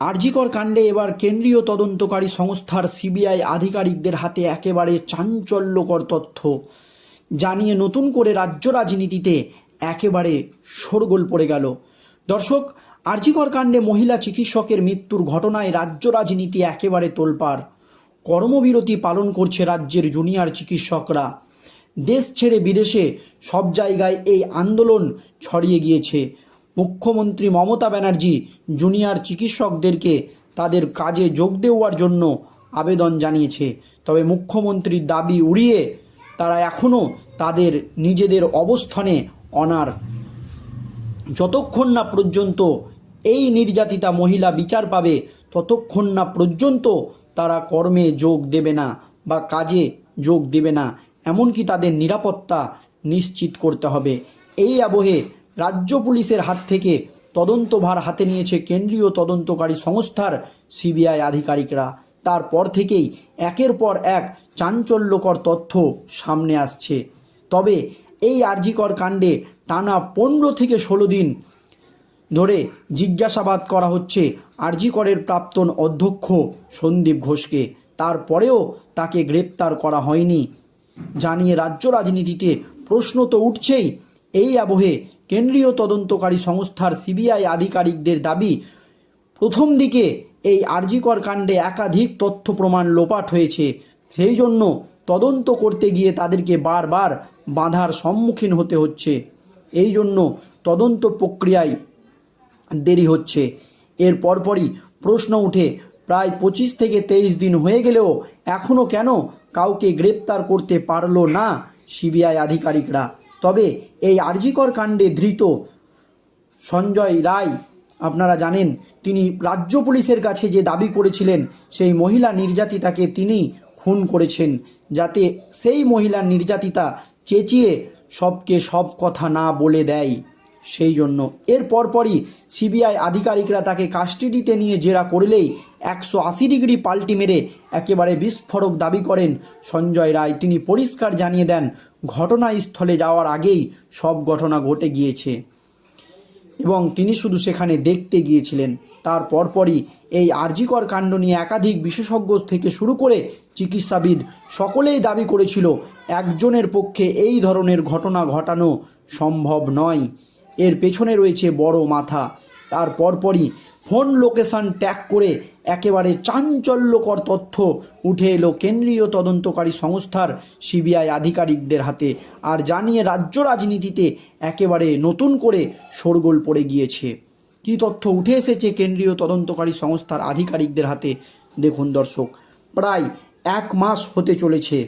আরজিকর কাণ্ডে এবার কেন্দ্রীয় তদন্তকারী সংস্থার সিবিআই আধিকারিকদের হাতে একেবারে চাঞ্চল্যকর তথ্য। জানিয়ে নতুন করে রাজ্য রাজনীতিতে একেবারে শোরগোল পড়ে গেল। দর্শক, আরজিকর কাণ্ডে মহিলা চিকিৎসকের মৃত্যুর ঘটনায় রাজ্য রাজনীতি একেবারে তোলপাড়। কর্মবিরতি পালন করছে রাজ্যের জুনিয়র চিকিৎসকরা। দেশ ছেড়ে বিদেশে সব জায়গায় এই আন্দোলন ছড়িয়ে গিয়েছে। মুখ্যমন্ত্রী মমতা ব্যানার্জি জুনিয়র চিকিৎসকদেরকে তাদের কাজে যোগ দেওয়ার জন্য আবেদন জানিয়েছে। তবে মুখ্যমন্ত্রীর দাবি উড়িয়ে তারা এখনও তাদের নিজেদের অবস্থানে অনার। যতক্ষণ না পর্যন্ত এই নির্যাতিতা মহিলা বিচার পাবে, ততক্ষণ না পর্যন্ত তারা কর্মে যোগ দেবে না বা কাজে যোগ দেবে না। এমনকি তাদের নিরাপত্তা নিশ্চিত করতে হবে। এই আবহে রাজ্য পুলিশের হাত থেকে তদন্তভার হাতে নিয়েছে কেন্দ্রীয় তদন্তকারী সংস্থার সিবিআই আধিকারিকরা। তারপর থেকেই একের পর এক চাঞ্চল্যকর তথ্য সামনে আসছে। তবে এই আরজিকর কাণ্ডে টানা পনেরো থেকে ষোলো দিন ধরে জিজ্ঞাসাবাদ করা হচ্ছে আরজিকরের প্রাক্তন অধ্যক্ষ সন্দীপ ঘোষকে। তারপরেও তাকে গ্রেপ্তার করা হয়নি। জানিয়ে রাজ্য রাজনীতিতে প্রশ্ন তো উঠছেই এই আবহে কেন্দ্রীয় তদন্তকারী সংস্থার সিবিআই আধিকারিকদের দাবি, প্রথম দিকে এই আরজিকর কাণ্ডে একাধিক তথ্য প্রমাণ লোপাট হয়েছে। সেই জন্য তদন্ত করতে গিয়ে তাদেরকে বারবার বাধার সম্মুখীন হতে হচ্ছে। এই জন্য তদন্ত প্রক্রিয়ায় দেরি হচ্ছে। এর পরপরই প্রশ্ন উঠে, প্রায় পঁচিশ থেকে তেইশ দিন হয়ে গেলেও এখনও কেন কাউকে গ্রেপ্তার করতে পারল না সিবিআই আধিকারিকরা? তবে এই আরজিকর কাণ্ডে ধৃত সঞ্জয় রায়, আপনারা জানেন, তিনি রাজ্য পুলিশের কাছে যে দাবি করেছিলেন, সেই মহিলা নির্যাতিতাকে তিনি খুন করেছেন, যাতে সেই মহিলা নির্যাতিতা চেঁচিয়ে সবকে সব কথা না বলে দেয়। সেই জন্য। এর পরপরই সিবিআই আধিকারিকরা তাকে কাস্টাডিতে নিয়ে জেরা করলেই একশো আশি ডিগ্রি পাল্টি মেরে একেবারে বিস্ফোরক দাবি করেন সঞ্জয় রায়। তিনি পরিষ্কার জানিয়ে দেন, ঘটনাস্থলে যাওয়ার আগেই সব ঘটনা ঘটে গিয়েছে। এবং তিনি শুধু সেখানে দেখতে গিয়েছিলেন। তার পরপরই এই আরজিকর কাণ্ড নিয়ে একাধিক বিশেষজ্ঞ থেকে শুরু করে চিকিৎসাবিদ সকলেই দাবি করেছিল, একজনের পক্ষে এই ধরনের ঘটনা ঘটানো সম্ভব নয়। এর পেছনে রয়েছে বড় মাথা। তার পরপরই ফোন লোকেশন ট্যাগ করে একেবারে চাঞ্চল্যকর তথ্য উঠে এলো কেন্দ্রীয় তদন্তকারী সংস্থার সিবিআই আধিকারিকদের হাতে আর জানিয়ে রাজ্য রাজনীতিতে একেবারে নতুন করে শোরগোল পড়ে গিয়েছে। কী তথ্য উঠে এসেছে কেন্দ্রীয় তদন্তকারী সংস্থার আধিকারিকদের হাতে? দেখুন দর্শক, প্রায় এক মাস হতে চলেছে।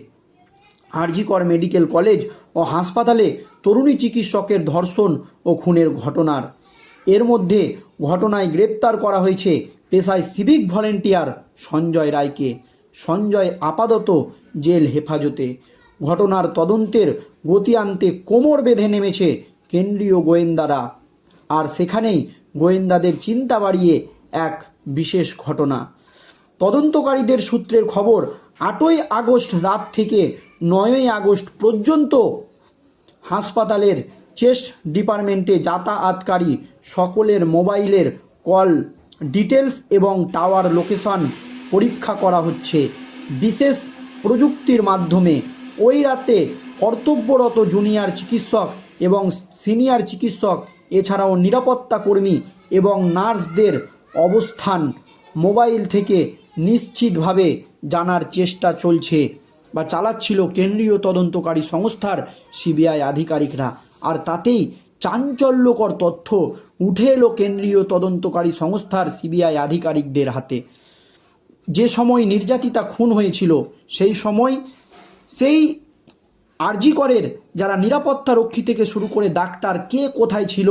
আরজিকর মেডিকেল কলেজ ও হাসপাতালে তরুণী চিকিৎসকের ধর্ষণ ও খুনের ঘটনার। এর মধ্যে ঘটনায় গ্রেপ্তার করা হয়েছে পেশায় সিভিক ভলেন্টিয়ার সঞ্জয় রায়কে। সঞ্জয় আপাতত জেল হেফাজতে। ঘটনার তদন্তের গতি আনতে কোমর বেঁধে নেমেছে কেন্দ্রীয় গোয়েন্দারা। আর সেখানেই গোয়েন্দাদের চিন্তা বাড়িয়ে এক বিশেষ ঘটনা। তদন্তকারীদের সূত্রের খবর, আটই আগস্ট রাত থেকে নয়ই আগস্ট পর্যন্ত হাসপাতালের চেস্ট ডিপার্টমেন্টে যাতায়াতকারী সকলের মোবাইলের কল, ডিটেলস এবং টাওয়ার লোকেশন পরীক্ষা করা হচ্ছে। বিশেষ প্রযুক্তির মাধ্যমে ওই রাতে কর্তব্যরত জুনিয়র চিকিৎসক এবং সিনিয়র চিকিৎসক, এছাড়াও নিরাপত্তা কর্মী এবং নার্সদের অবস্থান মোবাইল থেকে নিশ্চিতভাবে জানার চেষ্টা চলছে। বা চালাচ্ছিল কেন্দ্রীয় তদন্তকারী সংস্থার সিবিআই আধিকারিকরা। আর তাতেই চাঞ্চল্যকর তথ্য উঠে এলো কেন্দ্রীয় তদন্তকারী সংস্থার সিবিআই আধিকারিকদের হাতে। যে সময় নির্যাতিতা খুন হয়েছিল, সেই সময় সেই আরজি করের যারা নিরাপত্তা রক্ষী থেকে শুরু করে ডাক্তার কে কোথায় ছিল,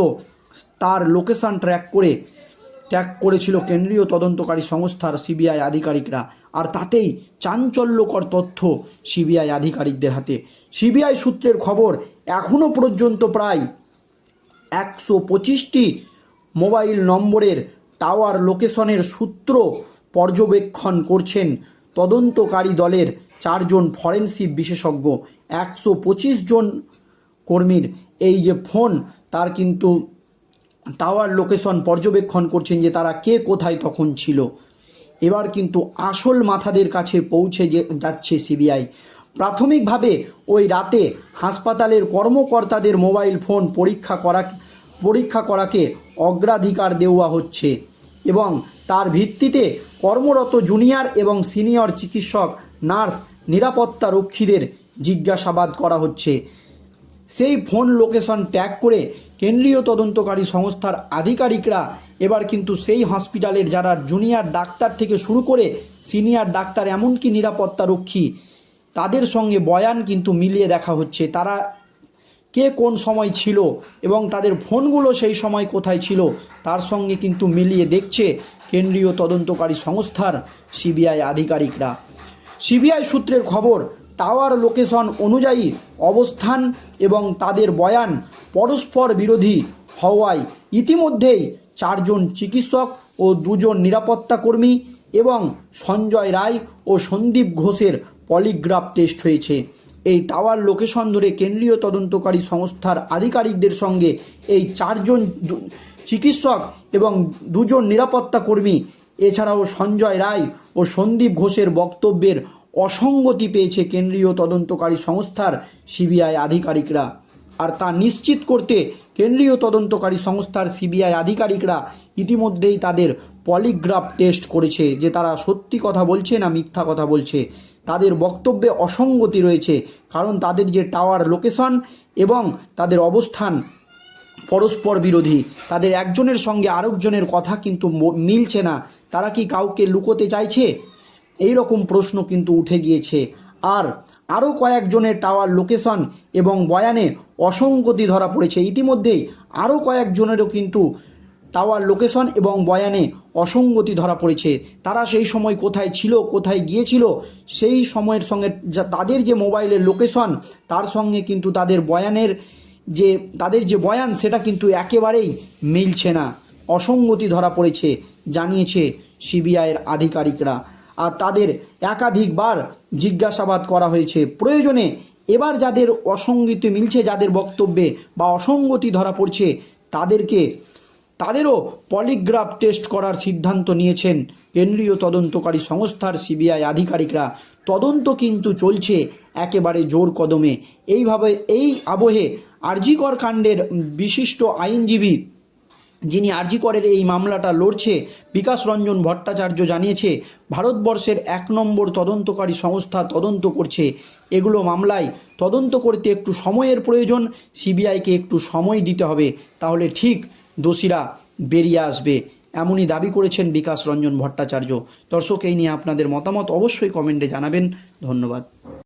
তার লোকেশন ট্র্যাক করে, ট্র্যাক করেছিল কেন্দ্রীয় তদন্তকারী সংস্থার সিবিআই আধিকারিকরা। আর তাতেই চাঞ্চল্যকর তথ্য সিবিআই আধিকারিকদের হাতে। সিবিআই সূত্রের খবর এখনও পর্যন্ত প্রায় একশো পঁচিশটি মোবাইল নম্বরের টাওয়ার লোকেশনের সূত্র পর্যবেক্ষণ করছেন তদন্তকারী দলের চারজন ফরেন্সিক বিশেষজ্ঞ। একশো পঁচিশ জন কর্মীর এই যে ফোন, তার কিন্তু টাওয়ার লোকেশন পর্যবেক্ষণ করছেন যে তারা কে, কোথায়, তখন ছিল। এবার কিন্তু আসল মাথাদের কাছে পৌঁছে যাচ্ছে সিবিআই। প্রাথমিকভাবে ওই রাতে হাসপাতালের কর্মকর্তাদের মোবাইল ফোন পরীক্ষা করা, পরীক্ষা করাকে অগ্রাধিকার দেওয়া হচ্ছে এবং তার ভিত্তিতে কর্মরত জুনিয়র এবং সিনিয়র চিকিৎসক, নার্স, নিরাপত্তা রক্ষীদের জিজ্ঞাসাবাদ করা হচ্ছে। সেই ফোন লোকেশন ট্যাগ করে কেন্দ্রীয় তদন্তকারী সংস্থার আধিকারিকরা এবার কিন্তু সেই হসপিটালের যারা জুনিয়র ডাক্তার থেকে শুরু করে সিনিয়র ডাক্তার এমনকি নিরাপত্তা রক্ষী তাদের সঙ্গে বয়ান কিন্তু মিলিয়ে দেখা হচ্ছে। তারা কে কোন সময় ছিল এবং তাদের ফোনগুলো সেই সময় কোথায় ছিল, তার সঙ্গে কিন্তু মিলিয়ে দেখছে কেন্দ্রীয় তদন্তকারী সংস্থার সিবিআই আধিকারিকরা। সিবিআই সূত্রের খবর টাওয়ার লোকেশন অনুযায়ী অবস্থান এবং তাদের বয়ান পরস্পর বিরোধী হওয়ায় ইতিমধ্যেই চারজন চিকিৎসক ও দুজন নিরাপত্তা কর্মী এবং সঞ্জয় রায় ও সন্দীপ ঘোষের পলিগ্রাফ টেস্ট হয়েছে। এই টাওয়ার লোকেশন ধরে কেন্দ্রীয় তদন্তকারী সংস্থার আধিকারিকদের সঙ্গে এই চারজন চিকিৎসক এবং দুজন নিরাপত্তা কর্মী, এছাড়াও সঞ্জয় রায় ও সন্দীপ ঘোষের বক্তব্যের অসঙ্গতি পেয়েছে কেন্দ্রীয় তদন্তকারী সংস্থার সিবিআই আধিকারিকরা। আর তা নিশ্চিত করতে কেন্দ্রীয় তদন্তকারী সংস্থার সিবিআই আধিকারিকরা ইতিমধ্যেই তাদের পলিগ্রাফ টেস্ট করেছে, যে তারা সত্যি কথা বলছে না মিথ্যা কথা বলছে। তাদের বক্তব্যে অসঙ্গতি রয়েছে, কারণ তাদের যে টাওয়ার লোকেশন এবং তাদের অবস্থান পরস্পর বিরোধী। তাদের একজনের সঙ্গে আরেকজনের কথা কিন্তু মিলছে না। তারা কি কাউকে লুকোতে চাইছে? এই রকম প্রশ্ন কিন্তু উঠে গিয়েছে। আর আরও কয়েকজনের টাওয়ার লোকেশন এবং বয়ানে অসঙ্গতি ধরা পড়েছে। ইতিমধ্যেই আরও কয়েকজনেরও কিন্তু টাওয়ার লোকেশন এবং বয়ানে অসঙ্গতি ধরা পড়েছে। তারা সেই সময় কোথায় ছিল, কোথায় গিয়েছিল, সেই সময়ের সঙ্গে যা তাদের যে মোবাইলের লোকেশন, তার সঙ্গে কিন্তু তাদের বয়ানের যে, তাদের যে বয়ান, সেটা কিন্তু একেবারেই মিলছে না। অসঙ্গতি ধরা পড়েছে, জানিয়েছে সিবিআইয়ের আধিকারিকরা। আর তাদের একাধিকবার জিজ্ঞাসাবাদ করা হয়েছে। প্রয়োজনে এবার যাদের অসঙ্গতি মিলছে, যাদের বক্তব্যে বা অসঙ্গতি ধরা পড়ছে, তাদেরকে, তাদেরও পলিগ্রাফ টেস্ট করার সিদ্ধান্ত নিয়েছেন কেন্দ্রীয় তদন্তকারী সংস্থার সিবিআই আধিকারিকরা। তদন্ত কিন্তু চলছে একেবারে জোর কদমে। এইভাবে, এই আবহে আরজিকর কাণ্ডের বিশিষ্ট আইনজীবী যিনি আরজিকরের এই মামলাটা লড়ছে, বিকাশ রঞ্জন ভট্টাচার্য জানিয়েছে, ভারতবর্ষের এক নম্বর তদন্তকারী সংস্থা তদন্ত করছে। এগুলো মামলায় তদন্ত করতে একটু সময়ের প্রয়োজন, সিবিআইকে একটু সময় দিতে হবে। তাহলে ঠিক দোষীরা বেরিয়ে আসবে, এমনই দাবি করেছেন বিকাশ রঞ্জন ভট্টাচার্য। দর্শক, এই নিয়ে আপনাদের মতামত অবশ্যই কমেন্টে জানাবেন। ধন্যবাদ।